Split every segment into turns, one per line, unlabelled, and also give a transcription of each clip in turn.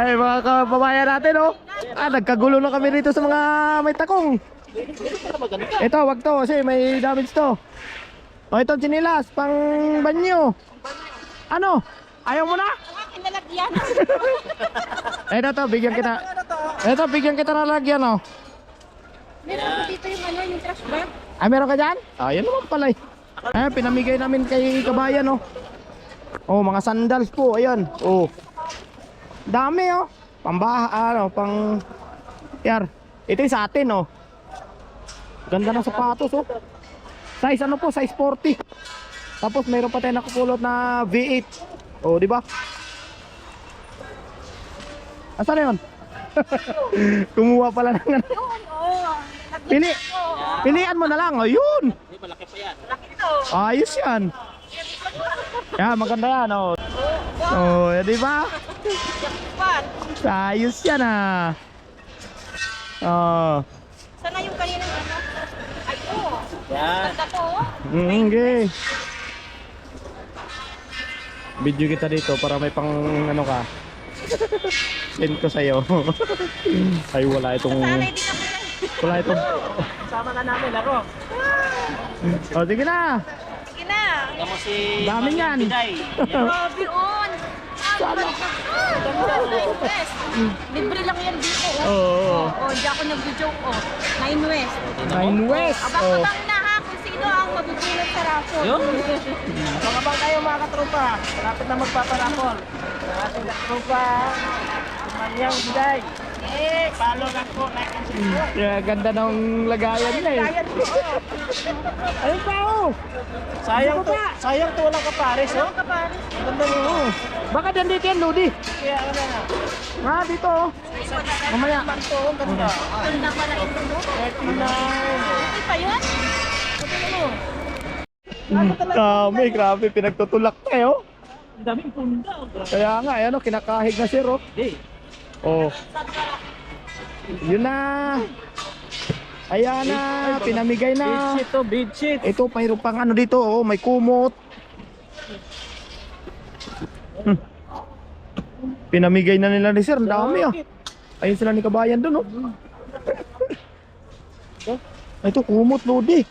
Ay, mga kababayan natin, oh. Ah, nagkagulo na kami rito sa mga may takong. Ito, wag to kasi may damage to. O, ito chinilas, pang banyo. Ano? Ayaw mo na? Ito to, bigyan kita. Ito, bigyan kita na lagyan, oh.
Meron ko dito yung ano, yung trash bag.
Ah, meron ka dyan? Ah, yan naman pala eh. Eh, pinamigay namin kay kabayan, oh. Oh, mga sandals po, ayan. Oh. Dami, oh. Pambaha, ano, pang... Yar. Ito yung sa atin, oh. Ganda ng sapatos, oh. Size ano po, size 40. Tapos mayroon pa tayo nakapulot na V8. Oh, di ba? Asan na yun? Kumuha pala ng ano.
Oh.
Pili. Pilian mo na lang. Ayun.
Laki to.
Ayos yan. Yan, maganda yan. Oh, oh di ba?
Yakpan.
Ayos yan ah. Oh.
Sana yung kaninang ano? Ay, oh.
Yan.
Ganda to, oh.
Mm, okay. Video kita dito para may pang ano ka. Send ko sa'yo. Ay wala itong
Sana hindi ka pala.
wala itong
Sama ka namin, ako.
Oh, sige na.
Sige na.
Alam mo si...
Dami yan.
Grabe, on. Sana. West. Libre lang yan dito, oh.
Oo.
Oh, di ako nag-joke, oh. Nine West.
Nine West.
Abang
Oh.
abang na ha kung sino ang mabubulot sa raffle.
Yun. Abang tayo mga katropa. Malapit na magpaparapol. Sa ating katropa. Si Manyang Biday.
Yes.
Follow lang po, like and subscribe.
Yeah, ganda ng lagayan niya eh.
Ayan po.
Ayun pa oh.
Sayang to, sayang to walang kapares, oh.
Kapare.
Ganda mo, oh.
Baka dyan dito yan, Lodi.
Kaya ano na.
Ha, dito oh. Mamaya.
Man to, ang ganda.
Ganda pala ito, no?
39.
Hindi pa yun?
Dami, grabe, pinagtutulak tayo.
Ang daming punda. oh.
Kaya nga, ano, kinakahig na sir oh.
Hindi.
Oh. Yun na. Ayan na, pinamigay na.
sheet to, bead sheet.
Ito, mayroon pang ano dito, oh, may kumot. Hmm. Pinamigay na nila ni sir, ang dami ah. Ayun sila ni kabayan doon, oh. Ito, kumot, Lodi.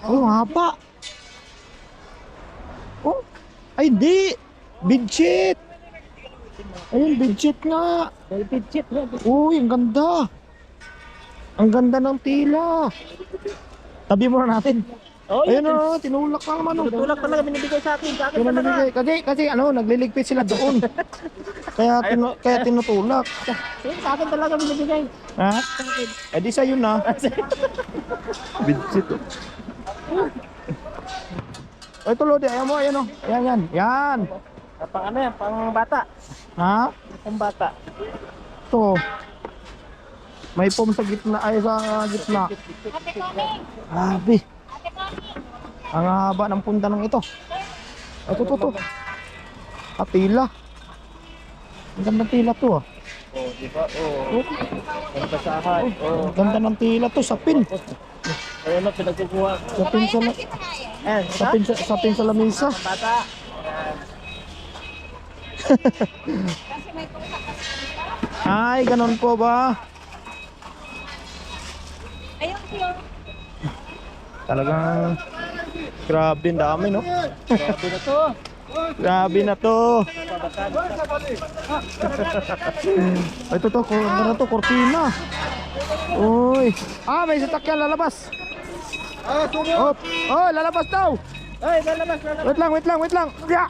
Oh, haba. Oh, ay di. Bidget. Ayun, bidget nga.
Bead sheet.
Uy, ang ganda. Ang ganda ng tila. Tabi muna natin.
Oh,
Ayun oh, tinulak pa naman. Oh.
Tulak talaga binibigay sa akin. Sa akin
Yun ang
talaga.
binigay. Kasi, kasi ano, nagliligpit sila doon. kaya, tinu kaya tinutulak.
Sige, sa akin talaga binibigay.
Ha? Eh di sa'yo na. Bidsit oh. Ito Lodi, ayaw mo, ayan oh. Yan, yan. Yan.
Ah, Pang ano yan, pang bata.
Ha?
Pang bata.
Ito. May foam sa gitna, ay sa gitna.
Ate Connie!
Grabe.
Ate Connie!
Ang haba ng punta ng ito. Ito, ito, ito. Ah, tila. Ang ganda ng tila to ah.
Oh, di ba? Oh. Ang basahan. Oh.
Ang ganda ng tila to sa pin.
Ayun na, pinagkukuha.
Sa pin sa, la-
Eh,
sa pin sa, sa pin sa lamisa.
Bata.
Ay, ganun po ba? Talagang grabe ang dami no.
Grabe na to.
Grabe na to. Ay, ito to, ko- ano to, kortina. Uy. Ah, may sasakyan lalabas. Oh, oh, lalabas daw.
Ay, lalabas, lalabas.
Wait lang, wait lang, wait lang. Ya.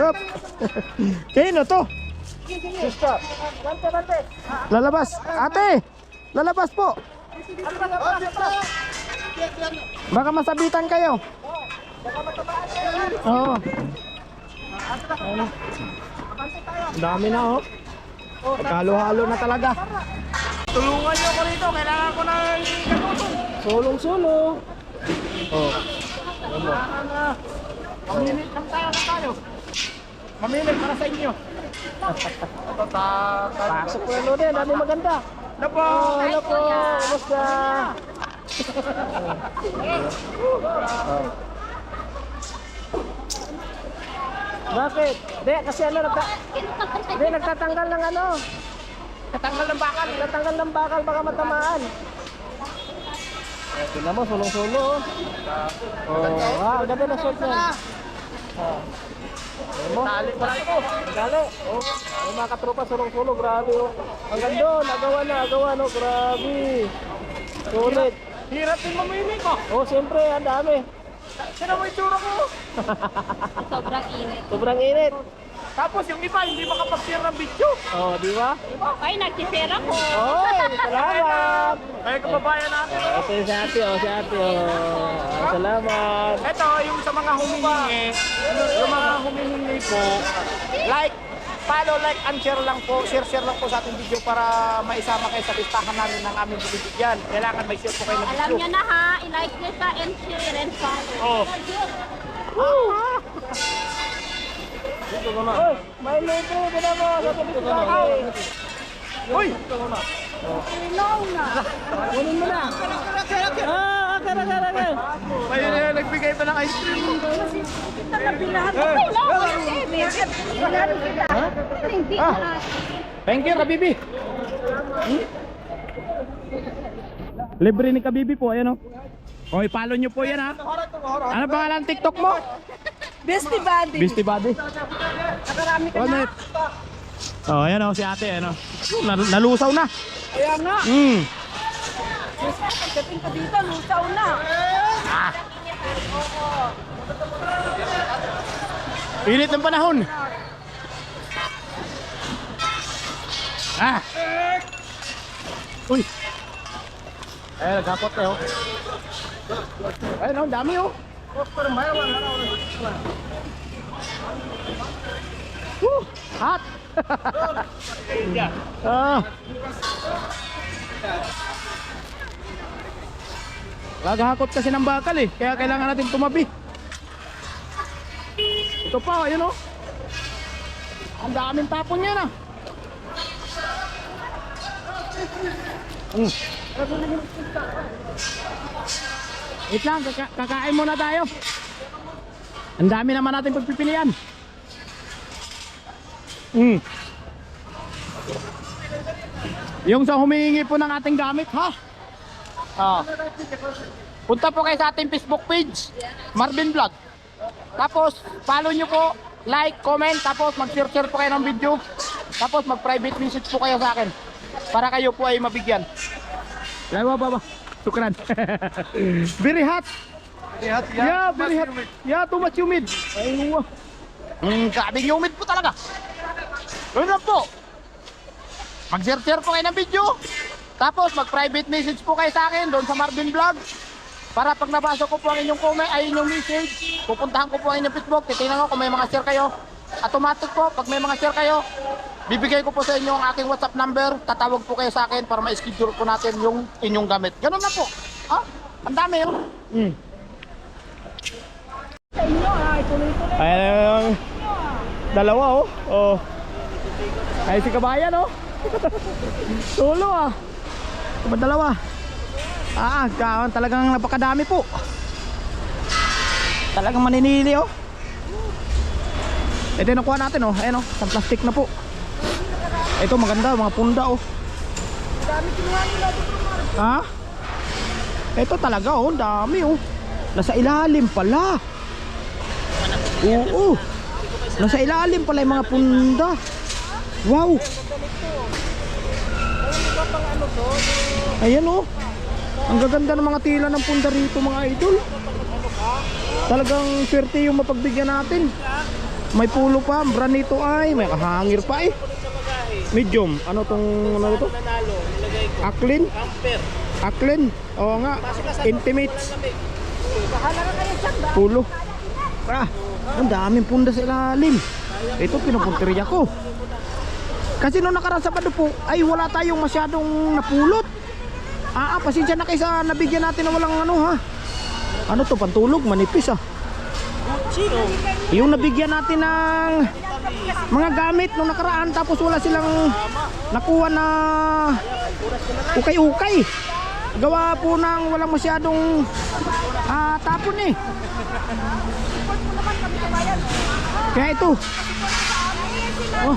Up. Sino to? Lalabas. Ate, lalabas po. Baka masabitan kayo. Oo. Ano? Ang dami na oh. Pagkalo-halo na talaga.
Tulungan niyo ako rito. Kailangan ko ng gamotong.
Sulong-sulo. Oh.
Maminit lang tayo na tayo. Maminit para sa inyo. Pasok ko yung din. Dami maganda. Hello po. Hello po. Kumusta? Bakit? Hindi, kasi ano, nagta... Hindi, nagtatanggal ng ano. Nagtatanggal ng bakal. Nagtatanggal ng bakal, baka matamaan. Eh, tingnan mo, sulong-sulo. Oh, oh ah, ang ganda ng shot niya. Oh. Tali pa ito. Dali. Oh, yung mga katropa, sulong-sulo, grabe oh. Ang ganda, oh, nagawa na, nagawa no, grabe. Sulit.
Hirap din mamili ko.
Oh, siyempre, ang dami.
Sino mo itsura ko?
Sobrang init.
Sobrang init.
Tapos yung iba, hindi makapag-share ng video.
Oh, di ba?
Ay, nagsisera ko.
Oy, salamat.
Kaya kababayan natin.
Oh, ito yung si ate, oh, si ate, oh. Ah, Salamat.
Ito, yung sa mga humihingi, yung mga humihingi po, like, follow, like, and share lang po. Share, share lang po sa ating video para maisama kayo sa listahan namin ng aming binibigyan. Kailangan may share po kayo ng
Alam
video.
niyo na ha, i-like niyo sa and share and follow.
Oh.
Oy, may libre, bila mo. Sa tabi ko na.
Uy!
Ilaw na.
Kunin mo na. Ah, okay, okay, okay.
May uh, nagbigay pa ng ice cream.
Lahat ng ilaw. Wala rin sila. Hindi
Ah.
na.
Thank you, Kabibi. Hmm? Libre ni Kabibi po, ayan o. O, i-follow nyo po yan ha. Ano pangalan ng TikTok mo?
Bestie buddy.
Beastie Buddy.
Nakarami ka na.
Oh, ayan o, si ate, ayan o. Nal- nalusaw na.
Kaya nga.
Hmm.
Pagdating ko dito, lusaw na.
Init ng panahon. Ah. Uy. Eh, nagkakot eh, oh. Ayun, oh, dami, oh. Woo, hot. Ah. Nagahakot kasi ng bakal eh, kaya kailangan natin tumabi. Ito pa, ayun oh. Ang daming tapon niya na. Mm. Wait lang, kaka- kakain muna tayo. Ang dami naman natin pagpipilian. Mm. Yung sa humihingi po ng ating gamit, ha? Ah. Punta po kayo sa ating Facebook page, Marvin Vlog. Tapos, follow nyo po, like, comment, tapos mag-share-share po kayo ng video. Tapos mag-private message po kayo sa akin. Para kayo po ay mabigyan. Lawa ba ba? Sukran. very hot.
Yeah,
Yeah, very hot. Yeah, too much humid. Ay, wow. Mm, grabing humid Ganun lang po. Mag-share-share po kayo ng video. Tapos mag-private message po kayo sa akin doon sa Marvin Vlog. Para pag nabasa ko po ang inyong comment, ay inyong message, pupuntahan ko po ang inyong Facebook, titingnan ko kung may mga share kayo. Automatic po, pag may mga share kayo, bibigay ko po sa inyo ang aking WhatsApp number, tatawag po kayo sa akin para ma-schedule po natin yung inyong gamit. Ganun na po. Ha? Ang dami, oh. Mm.
Sa inyo ha, ituloy-tuloy.
Ayan, dalawa, oh. Oh. Ay, si kabayan, oh. Tulo, ah. Diba dalawa? Ah, kawan talagang napakadami po. Talagang maninili oh. Ito yung nakuha natin oh. Ayan oh, sa plastic na po. Ito maganda, mga punda oh. Ha? Ito talaga oh, dami oh. Nasa ilalim pala. Oo. Nasa ilalim pala yung mga punda. Wow. Ayan oh. Ang gaganda ng mga tila ng punda rito mga idol. Talagang swerte yung mapagbigyan natin. May pulo pa, brand nito ay, may kahangir pa eh. Medium. Ano tong ano ito? Aklin. Aklin. Oo nga. Intimates. Pulo. Ah, ang daming punda sa ilalim. Ito pinupunteriya ko. Kasi nung nakaraan sa po, ay wala tayong masyadong napulot. Ah, ah, pasensya na kayo sa nabigyan natin na walang ano ha. Ano to, pantulog, manipis ah. Yung nabigyan natin ng mga gamit nung nakaraan tapos wala silang nakuha na ukay-ukay. Gawa po ng walang masyadong ah, tapon eh. Kaya ito. Oh.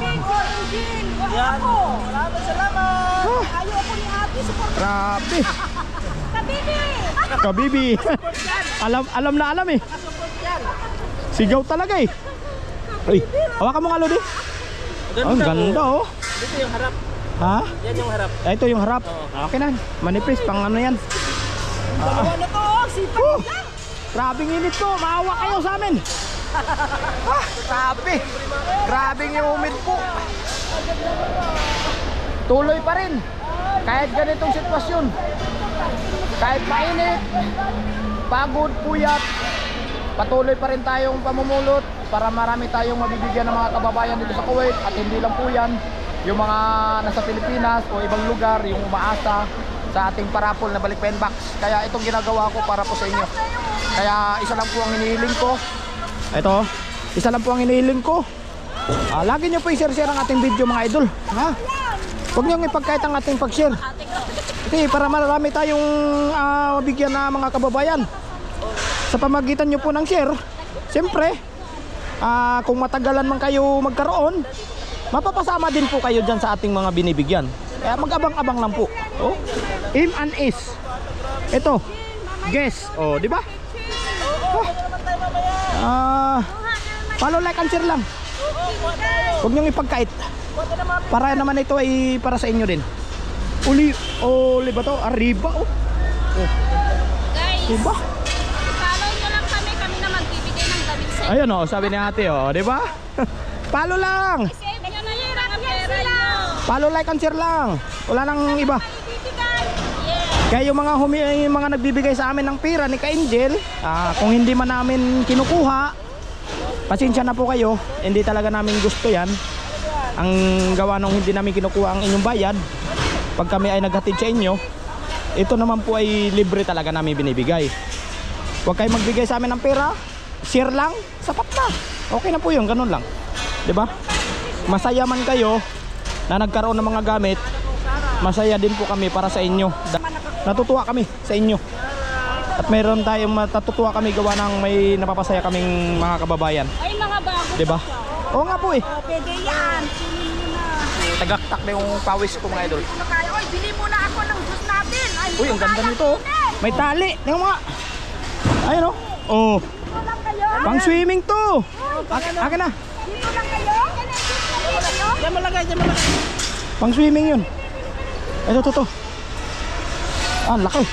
Yan. Salamat, salamat.
Ah,
Ayaw ko ni ate.
Grabe.
Kabibi!
Kabibi. alam alam na alam eh. Sigaw talaga eh. Ay, hawakan mo nga Lodi. Ang ganda oh.
Dito yung harap.
Ha?
Yan yung harap.
Ah, ito yung harap. Okay na. Manipis pang ano yan.
Ano to? Sipag
Oh, grabing init to. Maawa kayo sa amin. Ah, grabe. Grabing humid po. Tuloy pa rin. Kahit ganitong sitwasyon. Kahit mainit, pagod, puyat, patuloy pa rin tayong pamumulot para marami tayong mabibigyan ng mga kababayan dito sa Kuwait at hindi lang po yan yung mga nasa Pilipinas o ibang lugar yung umaasa sa ating parapol na balik pen box kaya itong ginagawa ko para po sa inyo kaya isa lang po ang hinihiling ko ito isa lang po ang hinihiling ko. Ah, lagi nyo po i-share-share ang ating video mga idol ha? Huwag nyo ipagkait ang ating pag-share. Kasi para marami tayong ah, mabigyan na mga kababayan. Sa pamagitan nyo po ng share siyempre ah, kung matagalan man kayo magkaroon mapapasama din po kayo dyan sa ating mga binibigyan. Kaya mag-abang-abang lang po. Oh. im and is ito guess. Oh di ba ah follow like and share lang huwag nyo ipagkait para naman ito ay para sa inyo din uli oli ba to arriba oh
Guys,
diba
follow nyo lang kami. Kami na magbibigay ng damit sa inyo.
Ayun oh, sabi ni ate oh, di ba? Palo lang. Palo like and share lang. Wala nang iba. Kaya yung mga humi yung mga nagbibigay sa amin ng pera ni Ka Angel, ah, kung hindi man namin kinukuha, pasensya na po kayo. Hindi talaga namin gusto 'yan. Ang gawa nung hindi namin kinukuha ang inyong bayad, pag kami ay naghatid sa inyo, ito naman po ay libre talaga namin binibigay. Huwag kayo magbigay sa amin ng pera, share lang, sapat na. Okay na po yun, ganun lang. 'Di ba? Masaya man kayo na nagkaroon ng mga gamit, masaya din po kami para sa inyo. Natutuwa kami sa inyo. At mayroon tayong matutuwa kami gawa ng may napapasaya kaming mga kababayan.
Ay, mga bago.
'Di ba? Oo nga po eh.
Oh, pwede yan.
Tagaktak na yung pawis ko mga idol.
Ano? Oy, bili muna ako ng juice natin. Ay,
Uy, ang ganda nito. oh. May tali. Tingnan mo nga. Ayun oh. Oh, pang swimming to. Akin, akin na.
Dito lang kayo. Dito kayo.
Diyan malagay, diyan malagay.
Pang swimming yun. Ito, to, to. Ah, laki.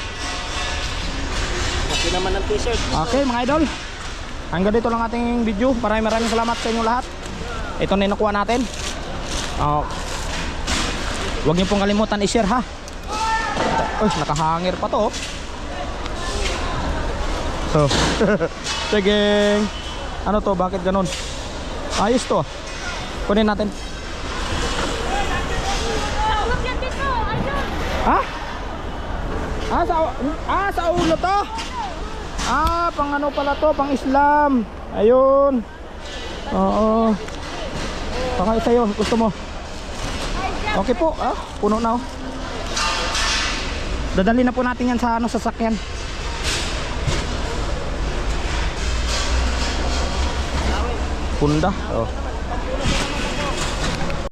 Okay naman ang t-shirt.
Okay mga idol Hanggang dito lang ating video Maraming maraming salamat sa inyo lahat Ito na yung nakuha natin oh. Huwag niyo pong kalimutan i-share ha Uy, nakahangir pa to oh. So Sige Ano to, bakit ganun Ayos to ah. Kunin natin. Ha? Ah, sa, ah, sa ulo to? Ah, pang ano pala to? Pang Islam. Ayun. Oo. Baka sa'yo, gusto mo? Okay po, ah, puno na oh. Dadali na po natin yan sa ano, sasakyan. Punda, oh.